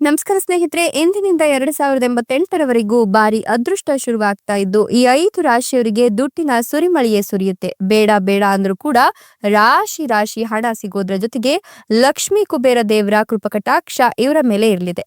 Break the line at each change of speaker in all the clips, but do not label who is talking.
ನಮಸ್ಕಾರ ಸ್ನೇಹಿತರೆ ಎಂದಿನಿಂದ ಎರಡ್ ಸಾವಿರದ ಎಂಬತ್ತೆಂಟರವರೆಗೂ ಬಾರಿ ಅದೃಷ್ಟ ಶುರುವಾಗ್ತಾ ಇದ್ದು, ಈ ಐದು ರಾಶಿಯವರಿಗೆ ದುಡ್ಡಿನ ಸುರಿಮಳೆಯೇ ಸುರಿಯುತ್ತೆ. ಬೇಡ ಬೇಡ ಅಂದ್ರೂ ಕೂಡ ರಾಶಿ ರಾಶಿ ಹಣ ಸಿಗೋದ್ರ ಜೊತೆಗೆ ಲಕ್ಷ್ಮೀ ಕುಬೇರ ದೇವರ ಕೃಪಕಟಾಕ್ಷ ಇವರ ಮೇಲೆ ಇರಲಿದೆ.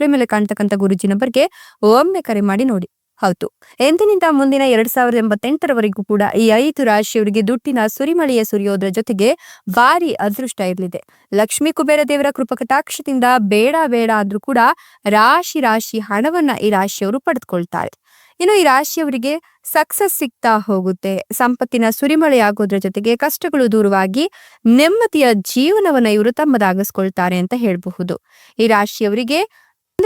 ಡಿಸ್ಪ್ಲೇ ಮೇಲೆ ಕಾಣ್ತಕ್ಕಂಥ ಗುರುಜಿ ಬಗ್ಗೆ ಒಮ್ಮೆ ಕರೆ ಮಾಡಿ ನೋಡಿ. ಹೌದು. ಎಂದಿನಿಂದ ಮುಂದಿನ ಎರಡ್ ಸಾವಿರದ ಎಂಬತ್ತೆಂಟರವರೆಗೂ ಕೂಡ ಈ ಐದು ರಾಶಿಯವರಿಗೆ ದುಡ್ಡಿನ ಸುರಿಮಳೆಯ ಸುರಿಯೋದ್ರ ಜೊತೆಗೆ ಭಾರಿ ಅದೃಷ್ಟ ಇರಲಿದೆ. ಲಕ್ಷ್ಮೀ ಕುಬೇರ ದೇವರ ಕೃಪಕಟಾಕ್ಷದಿಂದ ಬೇಡ ಬೇಡ ಆದ್ರೂ ಕೂಡ ರಾಶಿ ರಾಶಿ ಹಣವನ್ನ ಈ ರಾಶಿಯವರು ಪಡೆದುಕೊಳ್ತಾರೆ. ಇನ್ನು ಈ ರಾಶಿಯವರಿಗೆ ಸಕ್ಸಸ್ ಸಿಗ್ತಾ ಹೋಗುತ್ತೆ. ಸಂಪತ್ತಿನ ಸುರಿಮಳೆ ಆಗೋದ್ರ ಜೊತೆಗೆ ಕಷ್ಟಗಳು ದೂರವಾಗಿ ನೆಮ್ಮದಿಯ ಜೀವನವನ್ನ ಇವರು ತಮ್ಮದಾಗಿಸ್ಕೊಳ್ತಾರೆ ಅಂತ ಹೇಳಬಹುದು. ಈ ರಾಶಿಯವರಿಗೆ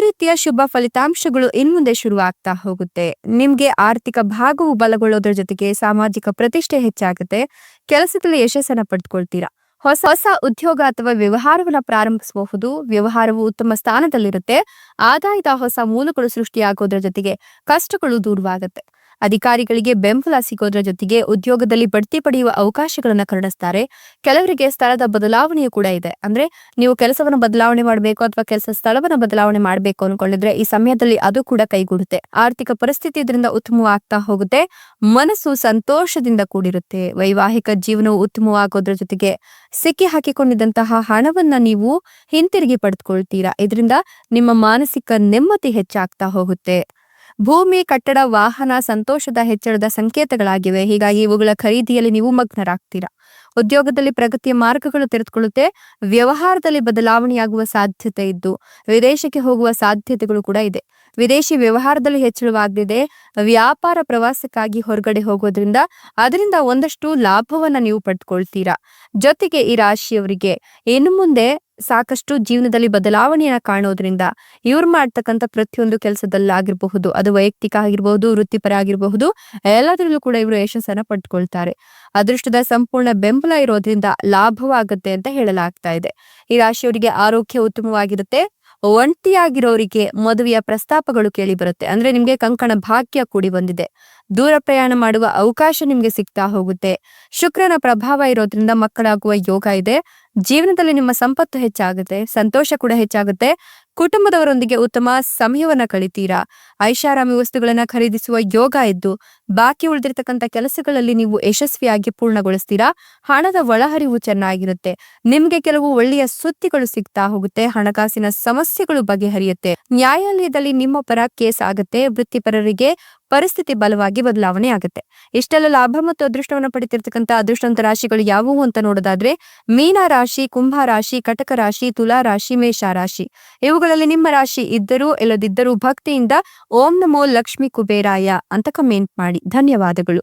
ರೀತಿಯ ಶುಭ ಫಲಿತಾಂಶಗಳು ಇನ್ಮುಂದೆ ಮುಂದೆ ಶುರುವಾಗ್ತಾ ಹೋಗುತ್ತೆ. ನಿಮ್ಗೆ ಆರ್ಥಿಕ ಭಾಗವು ಬಲಗೊಳ್ಳೋದ್ರ ಜೊತೆಗೆ ಸಾಮಾಜಿಕ ಪ್ರತಿಷ್ಠೆ ಹೆಚ್ಚಾಗುತ್ತೆ. ಕೆಲಸದಲ್ಲಿ ಯಶಸ್ಸನ್ನ ಪಡೆದುಕೊಳ್ತೀರಾ ಹೊಸ ಹೊಸ ಉದ್ಯೋಗ ಅಥವಾ ವ್ಯವಹಾರವನ್ನ ಪ್ರಾರಂಭಿಸಬಹುದು. ವ್ಯವಹಾರವು ಉತ್ತಮ ಸ್ಥಾನದಲ್ಲಿರುತ್ತೆ. ಆದಾಯದ ಹೊಸ ಮೂಲಗಳು ಸೃಷ್ಟಿಯಾಗೋದ್ರ ಜೊತೆಗೆ ಕಷ್ಟಗಳು ದೂರವಾಗುತ್ತೆ. ಅಧಿಕಾರಿಗಳಿಗೆ ಬೆಂಬಲ ಸಿಗೋದ್ರ ಜೊತೆಗೆ ಉದ್ಯೋಗದಲ್ಲಿ ಬಡ್ತಿ ಪಡೆಯುವ ಅವಕಾಶಗಳನ್ನು ಕರುಣಿಸ್ತಾರೆ ಕೆಲವರಿಗೆ ಸ್ಥಳದ ಬದಲಾವಣೆಯೂ ಕೂಡ ಇದೆ. ಅಂದ್ರೆ ನೀವು ಕೆಲಸವನ್ನು ಬದಲಾವಣೆ ಮಾಡಬೇಕು ಅಥವಾ ಕೆಲಸ ಸ್ಥಳವನ್ನು ಬದಲಾವಣೆ ಮಾಡಬೇಕು ಅನ್ಕೊಂಡಿದ್ರೆ ಈ ಸಮಯದಲ್ಲಿ ಅದು ಕೂಡ ಕೈಗೂಡುತ್ತೆ. ಆರ್ಥಿಕ ಪರಿಸ್ಥಿತಿ ಇದರಿಂದ ಉತ್ತಮವಾಗ್ತಾ ಹೋಗುತ್ತೆ. ಮನಸ್ಸು ಸಂತೋಷದಿಂದ ಕೂಡಿರುತ್ತೆ. ವೈವಾಹಿಕ ಜೀವನವು ಉತ್ತಮವಾಗೋದ್ರ ಜೊತೆಗೆ ಸಿಕ್ಕಿ ಹಾಕಿಕೊಂಡಿದ್ದಂತಹ ಹಣವನ್ನ ನೀವು ಹಿಂತಿರುಗಿ ಪಡೆದುಕೊಳ್ತೀರಾ. ಇದರಿಂದ ನಿಮ್ಮ ಮಾನಸಿಕ ನೆಮ್ಮದಿ ಹೆಚ್ಚಾಗ್ತಾ ಹೋಗುತ್ತೆ. ಭೂಮಿ ಕಟ್ಟಡ ವಾಹನ ಸಂತೋಷದ ಹೆಚ್ಚಳದ ಸಂಕೇತಗಳಾಗಿವೆ. ಹೀಗಾಗಿ ಇವುಗಳ ಖರೀದಿಯಲ್ಲಿ ನೀವು ಮಗ್ನರಾಗ್ತೀರಾ? ಉದ್ಯೋಗದಲ್ಲಿ ಪ್ರಗತಿಯ ಮಾರ್ಗಗಳು ತೆರೆದುಕೊಳ್ಳುತ್ತೆ, ವ್ಯವಹಾರದಲ್ಲಿ ಬದಲಾವಣೆಯಾಗುವ ಸಾಧ್ಯತೆ ಇದ್ದು, ವಿದೇಶಕ್ಕೆ ಹೋಗುವ ಸಾಧ್ಯತೆಗಳು ಕೂಡ ಇದೆ. ವಿದೇಶಿ ವ್ಯವಹಾರದಲ್ಲಿ ಹೆಚ್ಚಳವಾಗಲಿದೆ, ವ್ಯಾಪಾರ ಪ್ರವಾಸಕ್ಕಾಗಿ ಹೊರಗಡೆ ಹೋಗೋದ್ರಿಂದ ಅದರಿಂದ ಒಂದಷ್ಟು ಲಾಭವನ್ನ ನೀವು ಪಡ್ಕೊಳ್ತೀರಾ. ಜೊತೆಗೆ ಈ ರಾಶಿಯವರಿಗೆ ಇನ್ನು ಮುಂದೆ ಸಾಕಷ್ಟು ಜೀವನದಲ್ಲಿ ಬದಲಾವಣೆಯನ್ನ ಕಾಣೋದ್ರಿಂದ ಇವ್ರು ಮಾಡ್ತಕ್ಕಂತ ಪ್ರತಿಯೊಂದು ಕೆಲಸದಲ್ಲಾಗಿರಬಹುದು, ಅದು ವೈಯಕ್ತಿಕ ಆಗಿರಬಹುದು, ವೃತ್ತಿಪರ ಆಗಿರಬಹುದು, ಎಲ್ಲದರಲ್ಲೂ ಕೂಡ ಇವರು ಯಶಸ್ಸನ್ನ ಪಡ್ಕೊಳ್ತಾರೆ. ಅದೃಷ್ಟದ ಸಂಪೂರ್ಣ ಬೆಂಬಲ ಇರೋದ್ರಿಂದ ಲಾಭವಾಗುತ್ತೆ ಅಂತ ಹೇಳಲಾಗ್ತಾ ಇದೆ. ಈ ರಾಶಿಯವರಿಗೆ ಆರೋಗ್ಯ ಉತ್ತಮವಾಗಿರುತ್ತೆ. ಒಂಟಿಯಾಗಿರೋರಿಗೆ ಮದುವೆಯ ಪ್ರಸ್ತಾಪಗಳು ಕೇಳಿ ಬರುತ್ತೆ. ಅಂದ್ರೆ ನಿಮ್ಗೆ ಕಂಕಣ ಭಾಗ್ಯ ಕೂಡಿ ಬಂದಿದೆ. ದೂರ ಪ್ರಯಾಣ ಮಾಡುವ ಅವಕಾಶ ನಿಮ್ಗೆ ಸಿಗ್ತಾ ಹೋಗುತ್ತೆ. ಶುಕ್ರನ ಪ್ರಭಾವ ಇರೋದ್ರಿಂದ ಮಕ್ಕಳಾಗುವ ಯೋಗ ಇದೆ. ಜೀವನದಲ್ಲಿ ನಿಮ್ಮ ಸಂಪತ್ತು ಹೆಚ್ಚಾಗುತ್ತೆ. ಸಂತೋಷ ಕೂಡ ಹೆಚ್ಚಾಗುತ್ತೆ. ಕುಟುಂಬದವರೊಂದಿಗೆ ಉತ್ತಮ ಸಮಯವನ್ನ ಕಳಿತೀರಾ? ಐಷಾರಾಮಿ ವಸ್ತುಗಳನ್ನ ಖರೀದಿಸುವ ಯೋಗ ಇದ್ದು, ಬಾಕಿ ಉಳಿದಿರ್ತಕ್ಕಂಥ ಕೆಲಸಗಳಲ್ಲಿ ನೀವು ಯಶಸ್ವಿಯಾಗಿ ಪೂರ್ಣಗೊಳಿಸ್ತೀರಾ? ಹಣದ ಒಳಹರಿವು ಚೆನ್ನಾಗಿರುತ್ತೆ. ನಿಮ್ಗೆ ಕೆಲವು ಒಳ್ಳೆಯ ಸುದ್ದಿಗಳು ಸಿಗ್ತಾ ಹೋಗುತ್ತೆ. ಹಣಕಾಸಿನ ಸಮಸ್ಯೆಗಳು ಬಗೆಹರಿಯುತ್ತೆ. ನ್ಯಾಯಾಲಯದಲ್ಲಿ ನಿಮ್ಮ ಪರ ಕೇಸ್ ಆಗುತ್ತೆ. ವೃತ್ತಿಪರರಿಗೆ ಪರಿಸ್ಥಿತಿ ಬಲವಾಗಿ ಬದಲಾವಣೆ ಆಗುತ್ತೆ. ಇಷ್ಟೆಲ್ಲ ಲಾಭ ಮತ್ತು ಅದೃಷ್ಟವನ್ನು ಪಡಿತಿರ್ತಕ್ಕಂಥ ಅದೃಷ್ಟವಂತ ರಾಶಿಗಳು ಯಾವುವು ಅಂತ ನೋಡೋದಾದ್ರೆ ಮೀನ ರಾಶಿ ಕುಂಭ ರಾಶಿ ಕಟಕ ರಾಶಿ ತುಲಾ ರಾಶಿ ಮೇಷ ರಾಶಿ ಇವುಗಳಲ್ಲಿ ನಿಮ್ಮ ರಾಶಿ ಇದ್ದರೂ ಇಲ್ಲದಿದ್ದರೂ ಭಕ್ತಿಯಿಂದ ಓಂ ನಮೋ ಲಕ್ಷ್ಮಿ ಕುಬೇರಾಯ ಅಂತ ಕಮೆಂಟ್ ಮಾಡಿ. ಧನ್ಯವಾದಗಳು.